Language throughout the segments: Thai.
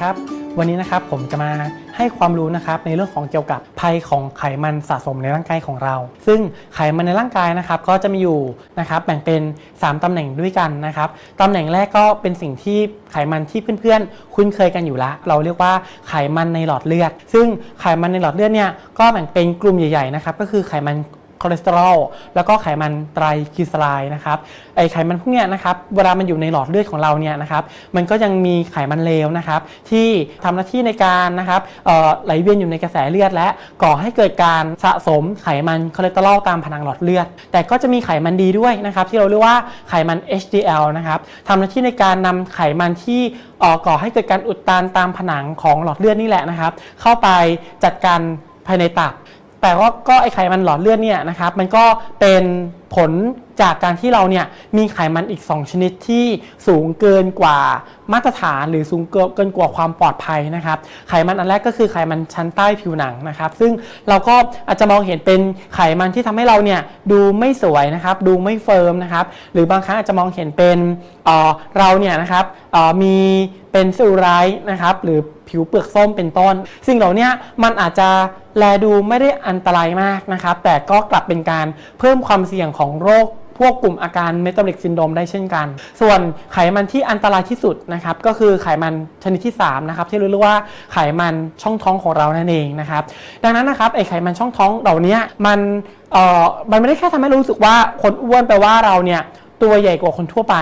ครับ วันนี้นะครับผมจะมาให้ความรู้นะครับในเรื่องของเกี่ยวกับภัยของไขมันสะสมในร่างกายของเรา ซึ่งไขมันในร่างกายนะครับก็จะมีอยู่นะครับแบ่งเป็น 3 ตำแหน่งด้วยกันนะครับตำแหน่งแรกก็เป็นสิ่งที่ไขมันที่เพื่อนๆ คุ้นเคยกันอยู่ละ เราเรียกว่าไขมันในหลอดเลือด ซึ่งไขมันในหลอดเลือดเนี่ยก็แบ่งเป็นกลุ่มใหญ่ๆนะครับก็คือไขมัน คอเลสเตอรอลแล้วก็ไขมันไตรกลีเซอไรด์นะครับไอไขมันพวกเนี้ยนะครับเวลามันอยู่ในหลอดเลือดของเราเนี่ยนะครับมันก็ยังมีไขมันเลวนะครับที่ทำหน้าที่ในการนะครับไหลเวียนอยู่ในกระแสเลือด และก่อให้เกิดการสะสมไขมันคอเลสเตอรอลตามผนังหลอดเลือด แต่ก็จะมีไขมันดีด้วยนะครับที่เราเรียกว่าไขมัน HDL นะครับทำหน้าที่ในการนำไขมันที่ก่อให้เกิดการอุดตันตามผนังของหลอดเลือดนี่แหละนะครับ เข้าไปจัดการภายในตับ แต่ว่าก็ไอไขมันหลอดเลือดเนี่ยนะครับมันก็เป็น ผลจากการที่เราเนี่ยมีไขมันอีก 2 ชนิดที่สูงเกินกว่ามาตรฐานหรือสูงเกินกว่าความปลอดภัยนะครับ ไขมันอันแรกก็คือไขมันชั้นใต้ผิวหนังนะครับ ซึ่งเราก็อาจจะมองเห็นเป็นไขมันที่ทำให้เราเนี่ยดูไม่สวยนะครับ ดูไม่เฟิร์มนะครับ หรือบางครั้งอาจจะมองเห็นเป็นเออเราเนี่ยนะครับออมีเป็นเซลลูไลท์นะครับ หรือผิวเปลือกส้มเป็นต้น สิ่งเหล่านี้มันอาจจะแลดูไม่ได้อันตรายมากนะครับ แต่ก็กลับเป็นการเพิ่มความเสี่ยงของโรคพวกกลุ่มอาการเมตาบอลิกซินโดมได้เช่นกัน ส่วนไขมันที่อันตรายที่สุดนะครับก็คือไขมันชนิดที่3นะครับที่เรียกว่าไขมันช่องท้องของเรานั่นเองนะครับดังนั้นนะครับไอไขมันช่องท้องเหล่านี้มันเอ่อมันไม่ได้แค่ทำให้รู้สึกว่าคนอ้วนแปลว่าเราเนี่ยตัวใหญ่กว่าคนทั่วไป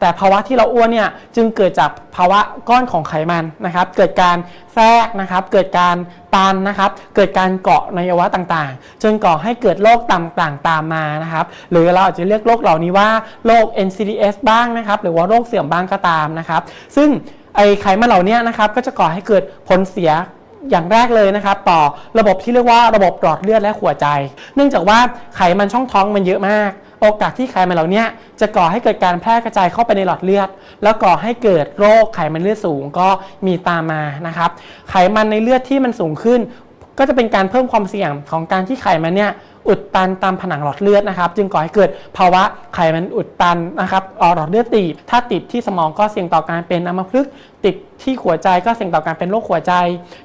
แต่ภาวะที่เราอ้วนเนี่ยจึงเกิดจากภาวะก้อนของไขมันนะครับ เกิดการแทรกนะครับ เกิดการตันนะครับ เกิดการเกาะในอวัยวะต่างๆ จนก่อให้เกิดโรคต่างๆตามมานะครับ หรือเราอาจจะเรียกโรคเหล่านี้ว่าโรค NCDs บ้างนะครับ หรือว่าโรคเสื่อมบ้างก็ตามนะครับ ซึ่งไอไขมันเหล่านี้นะครับก็จะก่อให้เกิดผลเสียอย่างแรกเลยนะครับ ต่อระบบที่เรียกว่าระบบหลอดเลือดและหัวใจ เนื่องจากว่าไขมันช่องท้องมันเยอะมาก โอกาสที่ไขมันเหล่านี้จะก่อให้เกิดการแพร่กระจายเข้าไปในหลอดเลือด แล้วก่อให้เกิดโรคไขมันเลือดสูงก็มีตามมานะครับ ไขมันในเลือดที่มันสูงขึ้น ก็จะเป็นการเพิ่มความเสี่ยงของการที่ไขมันเนี่ยอุดตันตามผนังหลอดเลือดนะครับ จึงก่อให้เกิดภาวะไขมันอุดตันนะครับอ่อหลอดเลือดตีบถ้าติดที่สมองก็เสี่ยงต่อการเป็นอัมพฤกษ์ติดที่หัวใจก็เสี่ยงต่อการเป็นโรคหัวใจ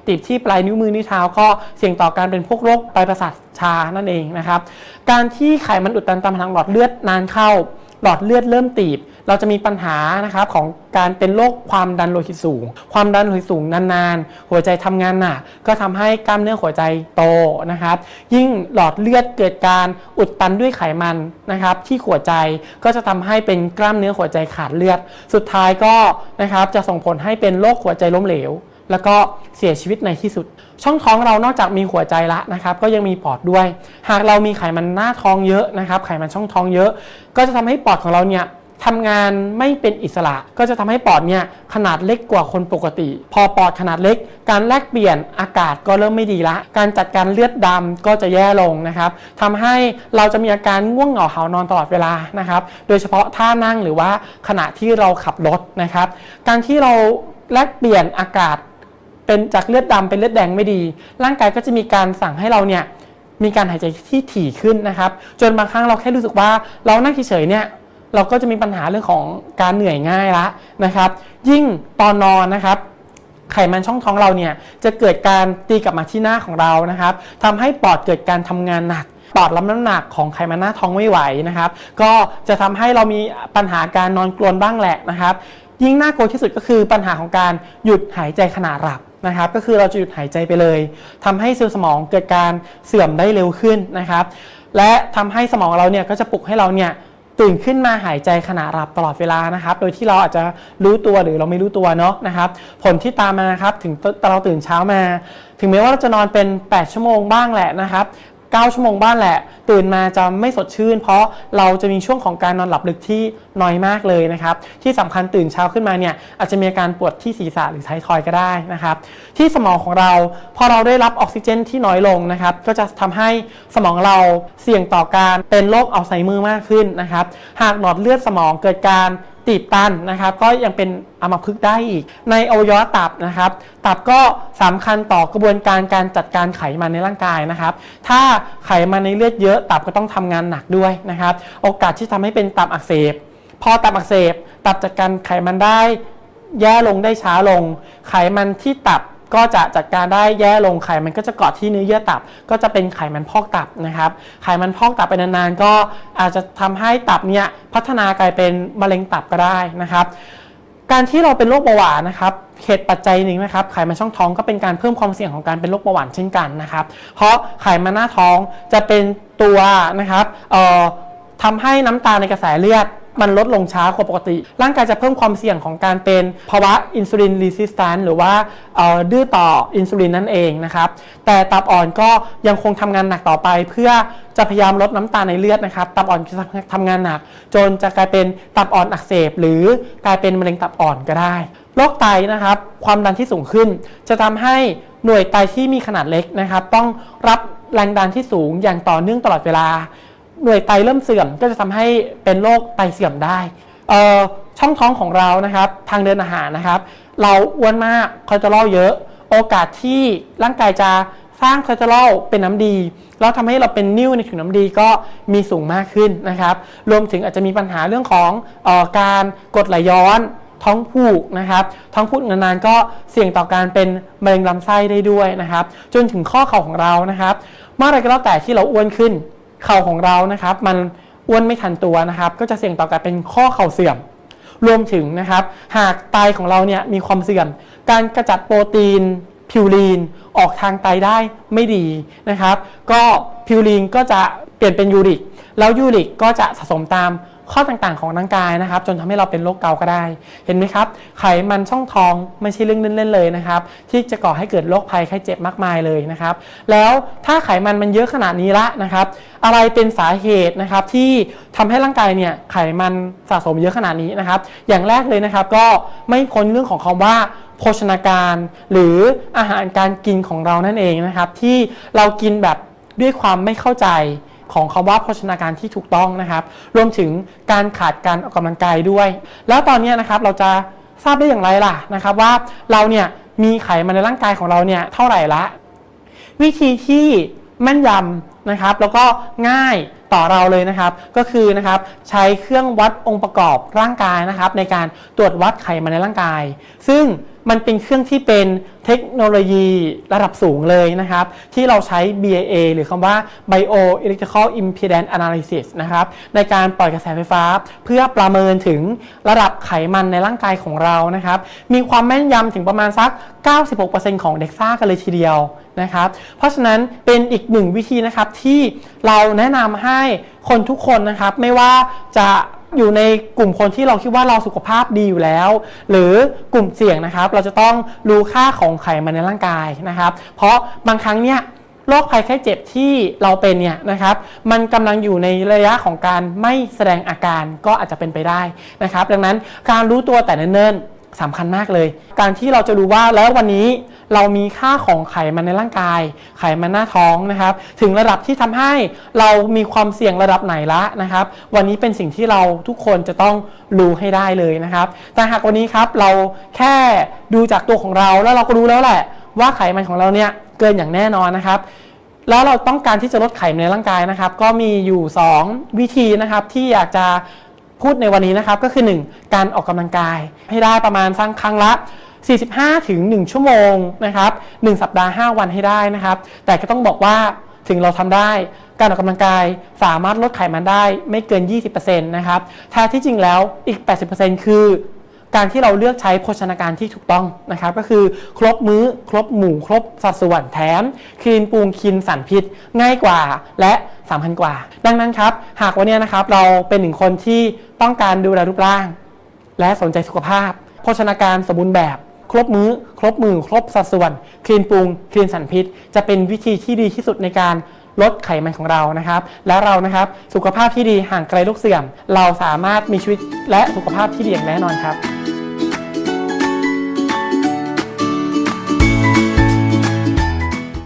ติดที่ปลายนิ้วมือนิ้วเท้าก็เสี่ยงต่อการเป็นพวกโรคปลายประสาทชานั่นเองนะครับ การที่ไขมันอุดตันตามผนังหลอดเลือดนานเข้า หลอดเลือดเริ่มตีบ เราจะมีปัญหานะครับของการเป็นโรคความดันโลหิตสูง ความดันโลหิตสูงนานๆ หัวใจทำงานหนักก็ทำให้กล้ามเนื้อหัวใจโตนะครับ ยิ่งหลอดเลือดเกิดการอุดตันด้วยไขมันนะครับ ที่หัวใจก็จะทำให้เป็นกล้ามเนื้อหัวใจขาดเลือด สุดท้ายก็นะครับจะส่งผลให้เป็นโรคหัวใจล้มเหลว แล้วก็เสียชีวิตในที่สุด ช่องท้องเรานอกจากมีหัวใจละนะครับ ก็ยังมีปอดด้วย หากเรามีไขมันหน้าท้องเยอะนะครับ ไขมันช่องท้องเยอะ ก็จะทำให้ปอดของเราเนี่ยทำงานไม่เป็นอิสระ ก็จะทำให้ปอดเนี่ยขนาดเล็กกว่าคนปกติ พอปอดขนาดเล็ก การแลกเปลี่ยนอากาศก็เริ่มไม่ดีละ การจัดการเลือดดำก็จะแย่ลงนะครับทำให้เราจะมีอาการง่วงเหงาหานอนตลอดเวลานะครับ โดยเฉพาะท่านั่งหรือว่าขณะที่เราขับรถนะครับ การที่เราแลกเปลี่ยนอากาศ เป็นจากเลือดดำเป็นเลือดแดงไม่ดี ร่างกายก็จะมีการสั่งให้เราเนี่ยมีการหายใจที่ถี่ขึ้นนะครับ จนบางครั้งเราแค่รู้สึกว่าเรานั่งเฉยๆเนี่ยเราก็จะมีปัญหาเรื่องของการเหนื่อยง่ายละนะครับ ยิ่งตอนนอนนะครับไขมันช่องท้องเราเนี่ยจะเกิดการตีกลับมาที่หน้าของเรานะครับทำให้ปอดเกิดการทำงานหนักปอดรับน้ำหนักของไขมันหน้าท้องไม่ไหวนะครับ ก็จะทำให้เรามีปัญหาการนอนกรนบ้างแหละนะครับ ยิ่งน่ากลัวที่สุดก็คือปัญหาของการหยุดหายใจขณะหลับ นะครับ ก็คือเราจะหยุดหายใจไปเลยทำให้เซลล์สมองเกิดการเสื่อมได้เร็วขึ้นนะครับ และทำให้สมองเราเนี่ยก็จะปลุกให้เราเนี่ยตื่นขึ้นมาหายใจขณะหลับตลอดเวลานะครับ โดยที่เราอาจจะรู้ตัวหรือเราไม่รู้ตัวเนาะนะครับ ผลที่ตามมาครับถึงเราตื่นเช้ามา ถึงแม้ว่าเราจะนอนเป็น 8 ชั่วโมงบ้างแหละนะครับ 9 ชั่วโมงบ้านแหละ ตื่นมาจะไม่สดชื่น เพราะเราจะมีช่วงของการนอนหลับลึกที่น้อยมากเลยนะครับ ที่สำคัญตื่นเช้าขึ้นมาเนี่ยอาจจะมีอาการปวดที่ศีรษะหรือท้ายทอยก็ได้นะครับ ที่สมองของเราพอเราได้รับออกซิเจนที่น้อยลงนะครับ ก็จะทำให้สมองเราเสี่ยงต่อการเป็นโรคอัลไซเมอร์มากขึ้นนะครับ หากหลอดเลือดสมองเกิดการ ตีบตันนะครับ ก็ยังเป็นอัมพฤกษ์ได้อีก ในอวัยวะตับนะครับ ตับก็สำคัญต่อกระบวนการการจัดการไขมันในร่างกายนะครับ ถ้าไขมันในเลือดเยอะ ตับก็ต้องทำงานหนักด้วยนะครับ โอกาสที่ทำให้เป็นตับอักเสบ พอตับอักเสบ ตับจัดการไขมันได้แย่ลงได้ช้าลง ไขมันที่ตับ ก็จะจัดการได้แย่ลงไขมันก็จะเกาะที่เนื้อเยื่อตับ ก็จะเป็นไขมันพอกตับนะครับไขมันพอกตับไปนานๆ ก็อาจจะทำให้ตับเนี่ยพัฒนากลายเป็นมะเร็งตับก็ได้นะครับ การที่เราเป็นโรคเบาหวานนะครับเหตุปัจจัยหนึ่งนะครับไขมันช่องท้องก็เป็นการเพิ่มความเสี่ยงของการเป็นโรคเบาหวานเช่นกันนะครับ เพราะไขมันหน้าท้องจะเป็นตัวนะครับเอ่อทำให้น้ำตาลในกระแสเลือด มันลดลงช้ากว่าปกติ ร่างกายจะเพิ่มความเสี่ยงของการเป็นภาวะอินซูลินรีสิสแตนหรือว่าดื้อต่ออินซูลินนั่นเองนะครับแต่ตับอ่อนก็ยังคงทำงานหนักต่อไป เพื่อจะพยายามลดน้ำตาลในเลือดนะครับตับอ่อนจะทำงานหนัก จนจะกลายเป็นตับอ่อนอักเสบ หรือกลายเป็นมะเร็งตับอ่อนก็ได้โรคไตนะครับความดันที่สูงขึ้น จะทำให้หน่วยไตที่มีขนาดเล็กนะครับ ต้องรับแรงดันที่สูงอย่างต่อเนื่องตลอดเวลา หน่วยไตเริ่มเสื่อมก็จะทำให้เป็นโรคไตเสื่อมได้เออช่องท้องของเรานะครับ ทางเดินอาหารนะครับ เราอ้วนมากคอเลสเตอรอลเยอะ โอกาสที่ร่างกายจะสร้างคอเลสเตอรอลเป็นน้ำดีแล้วทำให้เราเป็นนิ่วในถุงน้ำดีก็มีสูงมากขึ้นนะครับ รวมถึงอาจจะมีปัญหาเรื่องของออการกดไหลย้อนท้องผูกนะครับ ท้องผูกนานๆก็เสี่ยงต่อการเป็นมะเร็งลำไส้ได้ด้วยนะครับ จนถึงข้อเข่าของเรานะครับ เมื่อไรก็แล้วแต่ที่เราอ้วนขึ้น เข่าของเรานะครับ มันอ้วนไม่ทันตัวนะครับ ก็จะเสี่ยงต่อการเป็นข้อเข่าเสื่อม รวมถึงนะครับ หากไตของเราเนี่ยมีความเสื่อม การกระจัดโปรตีนพิวรีนออกทางไตได้ไม่ดีนะครับ ก็พิวรีนก็จะเปลี่ยนเป็นยูริก แล้วยูริกก็จะสะสมตาม ข้อต่างๆของร่างกายนะครับ จนทำให้เราเป็นโรคเกาก็ได้ เห็นไหมครับ ไขมันช่องท้องไม่ใช่เรื่องเล่นๆเลยนะครับ ที่จะก่อให้เกิดโรคภัยไข้เจ็บมากมายเลยนะครับ แล้วถ้าไขมันมันเยอะขนาดนี้ละนะครับ อะไรเป็นสาเหตุนะครับที่ทำให้ร่างกายเนี่ยไขมันสะสมเยอะขนาดนี้นะครับ อย่างแรกเลยนะครับก็ไม่พ้นเรื่องของคำว่าโภชนาการหรืออาหารการกินของเรานั่นเองนะครับ ที่เรากินแบบด้วยความไม่เข้าใจ ของคำว่าโภชนาการที่ถูกต้องนะครับ รวมถึงการขาดการออกกำลังกายด้วย แล้วตอนนี้นะครับเราจะทราบได้อย่างไรล่ะนะครับ ว่าเราเนี่ยมีไขมันในร่างกายของเราเนี่ยเท่าไหร่ละ วิธีที่แม่นยำ นะครับ แล้วก็ง่ายต่อเราเลยนะครับ ก็คือนะครับใช้เครื่องวัดองค์ประกอบร่างกายนะครับ ในการตรวจวัดไขมันในร่างกาย ซึ่งมันเป็นเครื่องที่เป็นเทคโนโลยีระดับสูงเลยนะครับ ที่เราใช้ BIA หรือคำว่า Bio Electrical Impedance Analysis นะครับ ในการปล่อยกระแสไฟฟ้า เพื่อประเมินถึงระดับไขมันในร่างกายของเรานะครับ มีความแม่นยำถึงประมาณสัก 96%ของเด็กซ่ากันเลยทีเดียวนะครับ เพราะฉะนั้นเป็นอีกหนึ่งวิธีนะครับที่เราแนะนำให้คนทุกคนนะครับ ไม่ว่าจะอยู่ในกลุ่มคนที่เราคิดว่าเราสุขภาพดีอยู่แล้ว หรือกลุ่มเสี่ยงนะครับ เราจะต้องรู้ค่าของไขมันในร่างกายนะครับ เพราะบางครั้งเนี่ยโรคภัยไข้เจ็บที่เราเป็นเนี่ยนะครับ มันกำลังอยู่ในระยะของการไม่แสดงอาการก็อาจจะเป็นไปได้นะครับ ดังนั้นการรู้ตัวแต่เนิ่นๆ สำคัญมากเลย การที่เราจะรู้ว่าแล้ววันนี้เรามีค่าของไขมันในร่างกาย ไขมันหน้าท้องนะครับ ถึงระดับที่ทำให้เรามีความเสี่ยงระดับไหนละนะครับ วันนี้เป็นสิ่งที่เราทุกคนจะต้องรู้ให้ได้เลยนะครับ แต่หากวันนี้ครับเราแค่ดูจากตัวของเราแล้วเราก็รู้แล้วแหละ ว่าไขมันของเราเนี่ยเกินอย่างแน่นอนนะครับแล้วเราต้องการที่จะลดไขมันในร่างกายนะครับ ก็มีอยู่ 2 วิธีนะครับที่อยากจะ พูดในวันนี้นะครับก็คือ 1 การออกกำลังกาย ให้ได้ประมาณสักครั้งละ 45 ถึง 1 ชั่วโมงนะครับ1สัปดาห์ 5 วันให้ได้นะครับ แต่ก็ต้องบอกว่าถึงเราทำได้ การออกกำลังกายสามารถลดไขมันได้ไม่เกิน 20%นะครับแท้ที่จริงแล้วอีก 80%คือ การที่เราเลือกใช้โภชนาการที่ถูกต้องนะครับก็คือครบมื้อครบหมู่ครบสัดส่วนแถมคลีนปรุงคินสารพิษ ง่ายกว่าและสำคัญกว่า ดังนั้นครับ หากวันนี้นะครับเราเป็นหนึ่งคนที่ต้องการดูแลรูปร่าง และสนใจสุขภาพ โภชนาการสมบูรณ์แบบ ครบมื้อ ครบมือ ครบสัดส่วน คลีนปรุงคลีนสารพิษ จะเป็นวิธีที่ดีที่สุดในการ ลดไขมันของเรานะครับ และเรานะครับสุขภาพที่ดีห่างไกลโรคเสื่อม เราสามารถมีชีวิตและสุขภาพที่ดีอย่างแน่นอนครับ